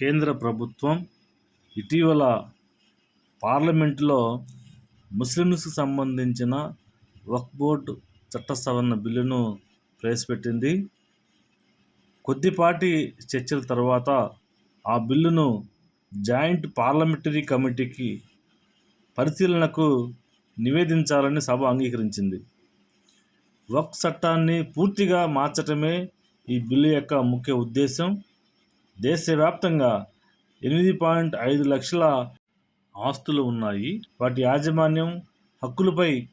కేంద్ర ప్రభుత్వం ఇటీవల పార్లమెంటులో ముస్లిమ్స్కు సంబంధించిన వక్ఫ్ బోర్డు చట్ట సవరణ బిల్లును ప్రవేశపెట్టింది. కొద్దిపాటి చర్చల తర్వాత ఆ బిల్లును జాయింట్ పార్లమెంటరీ కమిటీకి పరిశీలనకు నివేదించాలని సభ అంగీకరించింది. వక్ చట్టాన్ని పూర్తిగా మార్చటమే ఈ బిల్లు యొక్క ముఖ్య ఉద్దేశం. దేశవ్యాప్తంగా ఎనిమిది పాయింట్ ఐదు లక్షల ఆస్తులు ఉన్నాయి. వాటి యాజమాన్యం హక్కులపై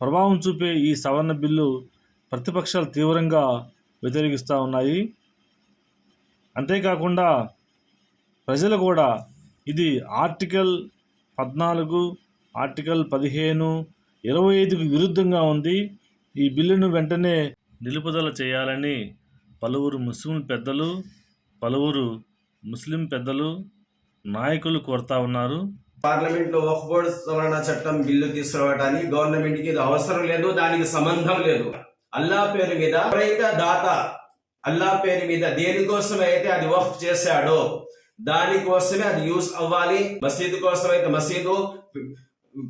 ప్రభావం చూపే ఈ సవరణ బిల్లు ప్రతిపక్షాలు తీవ్రంగా వ్యతిరేకిస్తూ ఉన్నాయి. అంతేకాకుండా ప్రజలు కూడా ఇది ఆర్టికల్ పద్నాలుగు ఆర్టికల్ పదిహేను ఇరవై ఐదుకు విరుద్ధంగా ఉంది. ఈ బిల్లును వెంటనే నిలుపుదల చేయాలని పలువురు ముస్లిం పెద్దలు పలువురు ముస్లిం పెద్దలు నాయకులు కోరుతా ఉన్నారు. పార్లమెంట్లో వక్ఫ్ బోర్డు సవరణ చట్టం బిల్లు తీసుకురావడానికి గవర్నమెంట్కి ఇది అవసరం లేదు దానికి సంబంధం లేదు. అల్లా పేరు మీద ఎవరైతే దాత అల్లా పేరు మీద దేనికోసం అయితే అది వక్ఫ్ చేశాడో దానికోసమే అది యూస్ అవ్వాలి. మసీదు కోసం అయితే మసీదు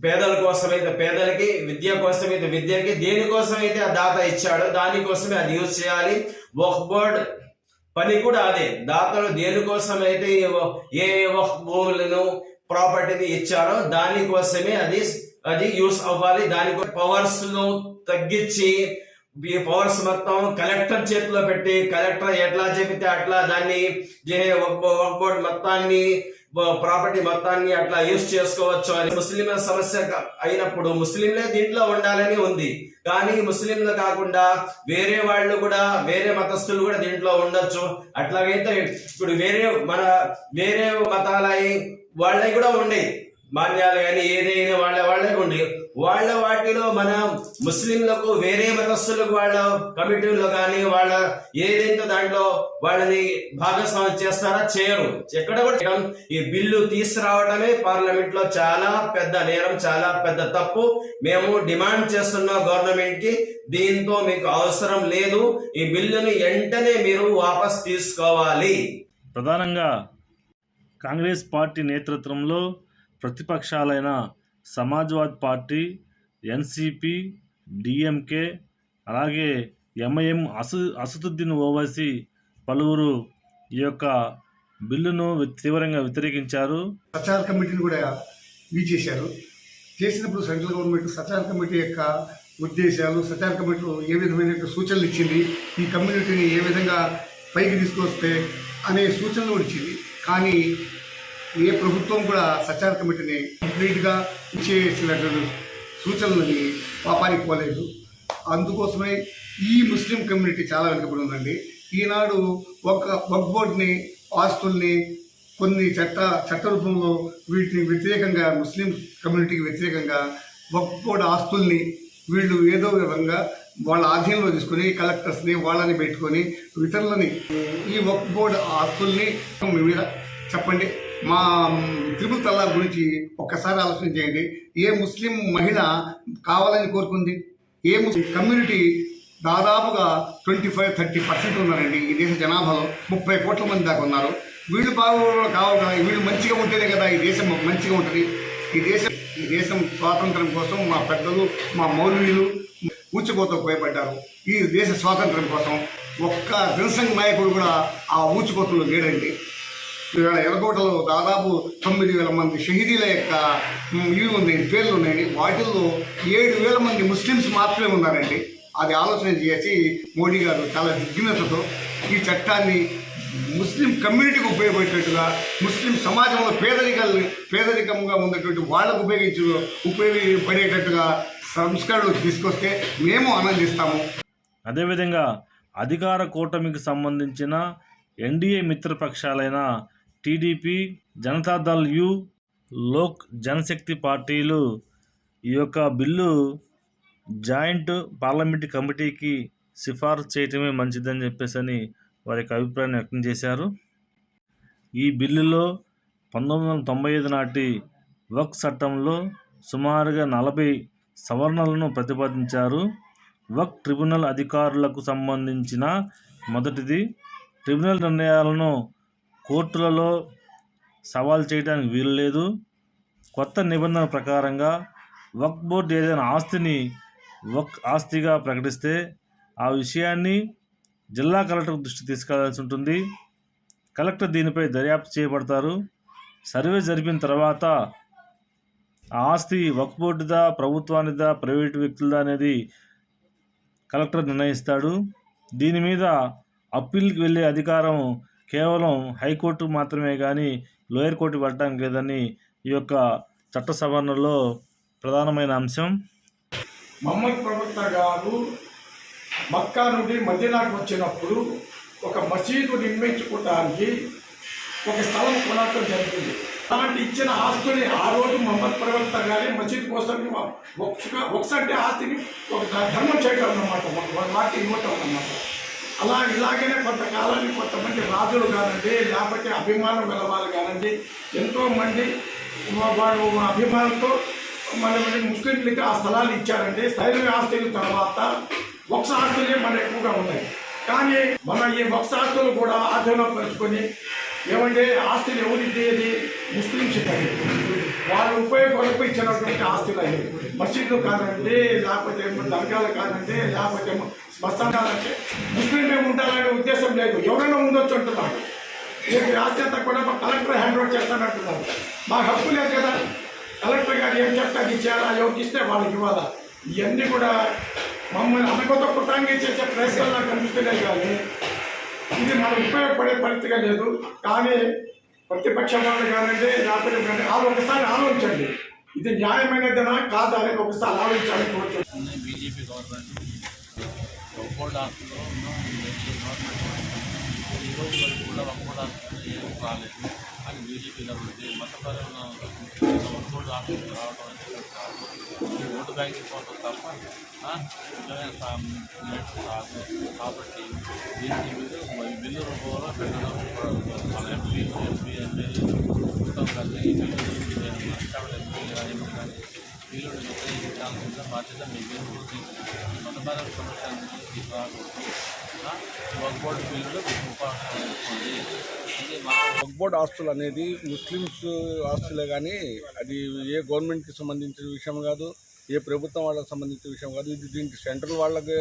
పేదల కోసం అయితే పేదలకి విద్య కోసం అయితే విద్యకి దేనికోసం అయితే ఆ దాత ఇచ్చాడో దానికోసమే అది యూజ్ చేయాలి. వక్ఫ్ బోర్డ్ పని కూడా అదే. దాతలు దేనికోసం అయితే ఏ భూములను ప్రాపర్టీని ఇచ్చారో దానికోసమే అది అది యూస్ అవ్వాలి. దాని పవర్స్ను తగ్గించి ఈ పవర్స్ మొత్తం కలెక్టర్ చేతిలో పెట్టి కలెక్టర్ ఎట్లా చెబితే అట్లా దాన్ని జే- మొత్తాన్ని ప్రాపర్టీ మొత్తాన్ని అట్లా యూజ్ చేసుకోవచ్చు అని ముస్లింల సమస్య అయినప్పుడు ముస్లింలే దీంట్లో ఉండాలని ఉంది. కానీ ముస్లింలు కాకుండా వేరే వాళ్ళు కూడా వేరే మతస్థులు కూడా దీంట్లో ఉండొచ్చు. అట్లాగైతే ఇప్పుడు వేరే మన వేరే మతాలై వాళ్ళవి కూడా ఉండేవి మాన్యాలు కానీ ఏదైనా వాళ్ళ వాళ్ళే ఉండి. వాటిలో మన ముస్లింలకు వేరే మతస్థులకు వాళ్ళ కమిటీలో కానీ వాళ్ళ ఏదైతే దాంట్లో వాళ్ళని భాగస్వామ్యం చేస్తారా చేయరు. ఎక్కడ కూడా ఈ బిల్లు తీసుకురావడమే పార్లమెంట్లో చాలా పెద్ద నేరం చాలా పెద్ద తప్పు. మేము డిమాండ్ చేస్తున్నాం గవర్నమెంట్కి దీంతో మీకు అవసరం లేదు. ఈ బిల్లుని వెంటనే మీరు వాపస్ తీసుకోవాలి. ప్రధానంగా కాంగ్రెస్ పార్టీ నేతృత్వంలో ప్రతిపక్షాలైన సమాజ్వాద్ పార్టీ ఎన్సిపి డిఎంకే అలాగే ఎంఐఎం అసు అసదుద్దీన్ ఓవైసీ పలువురు ఈ యొక్క బిల్లును తీవ్రంగా వ్యతిరేకించారు. సచార కమిటీని కూడా ఇవి చేశారు. చేసినప్పుడు సెంట్రల్ గవర్నమెంట్ సచార కమిటీ యొక్క ఉద్దేశాలు సచార కమిటీ ఏ విధమైన సూచనలు ఇచ్చింది ఈ కమ్యూనిటీని ఏ విధంగా పైకి తీసుకొస్తే అనే సూచనలు కూడా ఇచ్చింది. కానీ ఏ ప్రభుత్వం కూడా సచార కమిటీని కంప్లీట్గా ఇచ్చేసినటువంటి సూచనలని పాపానికి పోలేదు. అందుకోసమే ఈ ముస్లిం కమ్యూనిటీ చాలా వెనుకబడి ఉందండి. ఈనాడు ఒక వక్ బోర్డ్ని ఆస్తుల్ని కొన్ని చట్ట చట్ట రూపంలో వీటిని వ్యతిరేకంగా ముస్లిం కమ్యూనిటీకి వ్యతిరేకంగా వక్ బోర్డ్ ఆస్తుల్ని వీళ్ళు ఏదో విధంగా వాళ్ళ ఆధీనంలో తీసుకొని కలెక్టర్స్ని వాళ్ళని పెట్టుకొని ఇతరులని ఈ వక్ బోర్డ్ ఆస్తుల్ని మీద చెప్పండి? మా త్రిపుల్ తల్లాక్ గురించి ఒక్కసారి ఆలోచన చేయండి. ఏ ముస్లిం మహిళ కావాలని కోరుకుంది? ఏ కమ్యూనిటీ దాదాపుగా ట్వంటీ ఫైవ్ థర్టీ పర్సెంట్ ఉన్నారండి ఈ దేశ జనాభాలో. ముప్పై కోట్ల మంది దాకా ఉన్నారు. వీళ్ళు బాగా కావాలి వీళ్ళు మంచిగా ఉంటేనే కదా ఈ దేశం మంచిగా ఉంటుంది. ఈ దేశం ఈ దేశం స్వాతంత్రం కోసం మా పెద్దలు మా మౌలవీలు ఊచకోత భయపడ్డారు. ఈ దేశ స్వాతంత్రం కోసం ఒక్క జనసంఘ నాయకుడు కూడా ఆ ఊచుకోతలు లేడండి. ఇవాళ ఎర్రకోటలో దాదాపు తొమ్మిది వేల మంది షహీదీల యొక్క ఇవి ఉన్నాయి పేర్లు ఉన్నాయండి వాటిల్లో ఏడు వేల మంది ముస్లిమ్స్ మాత్రమే ఉన్నారండి. అది ఆలోచన చేసి మోడీ గారు చాలా దిగ్గినతతో ఈ చట్టాన్ని ముస్లిం కమ్యూనిటీకి ఉపయోగపడేటట్టుగా ముస్లిం సమాజంలో పేదరికాలు పేదరికంగా ఉన్నటువంటి వాళ్ళకు ఉపయోగించు ఉపయోగపడేటట్టుగా సంస్కరణలు తీసుకొస్తే మేము ఆనందిస్తాము. అదేవిధంగా అధికార కూటమికి సంబంధించిన ఎన్డీఏ మిత్రపక్షాలైన టీడీపీ జనతాదళ్ యు లోక్ జనశక్తి పార్టీలు ఈ యొక్క బిల్లు జాయింట్ పార్లమెంట్ కమిటీకి సిఫారసు చేయటమే మంచిదని చెప్పేసి అని వారి యొక్క అభిప్రాయం వ్యక్తం చేశారు. ఈ బిల్లులో పంతొమ్మిది వందల తొంభై ఐదు నాటి వక్ చట్టంలో సుమారుగా నలభై సవరణలను ప్రతిపాదించారు. వక్ ట్రిబ్యునల్ అధికారులకు సంబంధించిన మొదటిది. ట్రిబ్యునల్ నిర్ణయాలను కోర్టులలో సవాల్ చేయడానికి వీలు లేదు కొత్త నిబంధన ప్రకారంగా వక్ బోర్డు ఏదైనా ఆస్తిని వక్ ఆస్తిగా ప్రకటిస్తే ఆ విషయాన్ని జిల్లా కలెక్టర్ దృష్టి తీసుకెళ్ళాల్సి ఉంటుంది. కలెక్టర్ దీనిపై దర్యాప్తు చేయబడతారు. సర్వే జరిపిన తర్వాత ఆ ఆస్తి వక్ బోర్డుదా ప్రభుత్వానిదా ప్రైవేటు వ్యక్తులదా అనేది కలెక్టర్ నిర్ణయిస్తాడు. దీని మీద అప్పీల్కి వెళ్ళే అధికారం కేవలం హైకోర్టు మాత్రమే కానీ లోయర్ కోర్టు వెళ్ళడానికి లేదని ఈ యొక్క చట్ట సవరణలో ప్రధానమైన అంశం. మహమ్మద్ ప్రవక్త గారు మక్కా నుండి మదీనాకు వచ్చినప్పుడు ఒక మసీదు నిర్మించుకోవటానికి ఒక స్థలం కొనడం జరిగింది. అలాంటి ఇచ్చిన ఆస్తుని ఆ రోజు మహమ్మద్ ప్రవక్త గారి మసీద్ కోసం ఒకసారి ఆస్తిని ఒక ధర్మం చేయడం అన్నమాట ఒక వాటి ఇవ్వటం అన్నమాట. అలా ఇలాగనే కొంతకాలానికి కొంతమంది రాజులు కానండి లేకపోతే అభిమానం గల కానండి ఎంతో మంది వాడు అభిమానంతో మన ముస్లింలకి ఆ స్థలాలు ఇచ్చారండి. స్థైర్య ఆస్తుల తర్వాత వక్ష ఆస్తులే మన ఎక్కువగా ఉన్నాయి. కానీ మన ఈ వక్ష ఆస్తులు కూడా ఆధీనం పరుచుకొని ఏమంటే ఆస్తులు ఎవరిది అది ముస్లింస్ వాళ్ళు ఉపయోగపడకు ఇచ్చినటువంటి ఆస్తులు అవి. మసీదులు కాదండి లేకపోతే దర్గాలు కాదండి లేకపోతే ఏమో ముస్లిం మేము ఉండాలనే ఉద్దేశం లేదు. ఎవరైనా ఉండొచ్చు అంటున్నాడు మీకు ఆస్తి కూడా మా కలెక్టర్ హ్యాండ్ ఓవర్ చేస్తానంటున్నారు మాకు హక్కు లేదు కదా. కలెక్టర్ గారు ఏం చెప్తాకి అది చేయాలా? ఎవరికి ఇస్తే వాళ్ళకి ఇవ్వాలా? ఇవన్నీ కూడా మమ్మల్ని అనకొత్త కుట్రాంగి చేసే ప్రయత్నాలు నాకు కనిపిస్తున్నాయి కానీ ఇది మనకు ఉపయోగపడే పరిస్థితిగా లేదు. కానీ ప్రతిపక్ష వాళ్ళు కానండి రాత్రి కానీ వాళ్ళు ఒకసారి ఆలోచించండి. ఇది న్యాయమైనదేనా? కాదా అనేది ఒకసారి ఆలోచించాలని కోరుతున్నాను బీజేపీ గవర్నమెంట్ ఒక్కోటి ఆస్తులో ఉన్న గవర్నమెంట్ ఈ రోజు వరకు కూడా ఒక్కోటి ఆస్తులు ఏం కాలేదు అని బీజేపీ గవర్నమెంట్ మతపరమైన రావడం ఈ ఓటు బ్యాంకింగ్ కోసం తప్ప కాదు కాబట్టి దీనికి బిల్లు బిల్లు రూపంలో పెట్టడం మన ఎంపీ ఎంపీ ఎమ్మెల్యే ఈ బిల్లు కానీ ఎంపీ కానీ వీళ్ళు నిర్ణయించాల్సిన బాధ్యత మీకు మతపర సమస్యలను తీసుకురాకూడదు వర్క్ బిల్లులు ఉపయోగించుకోండి వక్బోర్డ్ ఆస్తులు అనేది ముస్లిమ్స్ ఆస్తులే కానీ అది ఏ గవర్నమెంట్కి సంబంధించిన విషయం కాదు ఏ ప్రభుత్వం వాళ్ళకి సంబంధించిన విషయం కాదు. ఇది దీనికి సెంట్రల్ వాళ్ళకి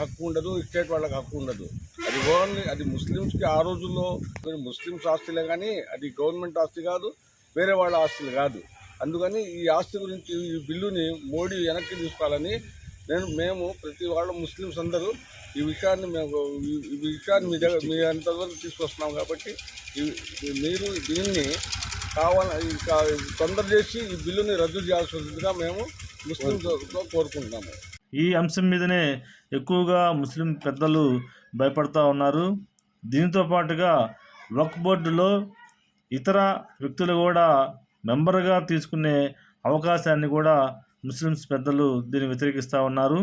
హక్కు ఉండదు స్టేట్ వాళ్ళకి హక్కు ఉండదు. అది ఓన్లీ అది ముస్లిమ్స్కి ఆ రోజుల్లో ముస్లిమ్స్ ఆస్తులే కానీ అది గవర్నమెంట్ ఆస్తి కాదు వేరే వాళ్ళ ఆస్తులు కాదు. అందుకని ఈ ఆస్తి గురించి ఈ బిల్లుని మోడీ వెనక్కి తీసుకోవాలని నేను మేము ప్రతి వాళ్ళ ముస్లిమ్స్ అందరూ ఈ విషయాన్ని మేము ఈ- విషయాన్ని మీ దగ్గర మీ అంతవరకు తీసుకొస్తున్నాం కాబట్టి మీరు దీన్ని కావాల తొందర చేసి ఈ బిల్లుని రద్దు చేయాల్సిందిగా మేము ముస్లింతో కోరుకుంటున్నాము. ఈ అంశం మీదనే ఎక్కువగా ముస్లిం పెద్దలు భయపడతా ఉన్నారు. దీంతో పాటుగా వక్ బోర్డులో ఇతర వ్యక్తులు కూడా మెంబర్గా తీసుకునే అవకాశాన్ని కూడా ముస్లిమ్స్ పెద్దలు దీన్ని వ్యతిరేకిస్తూ ఉన్నారు.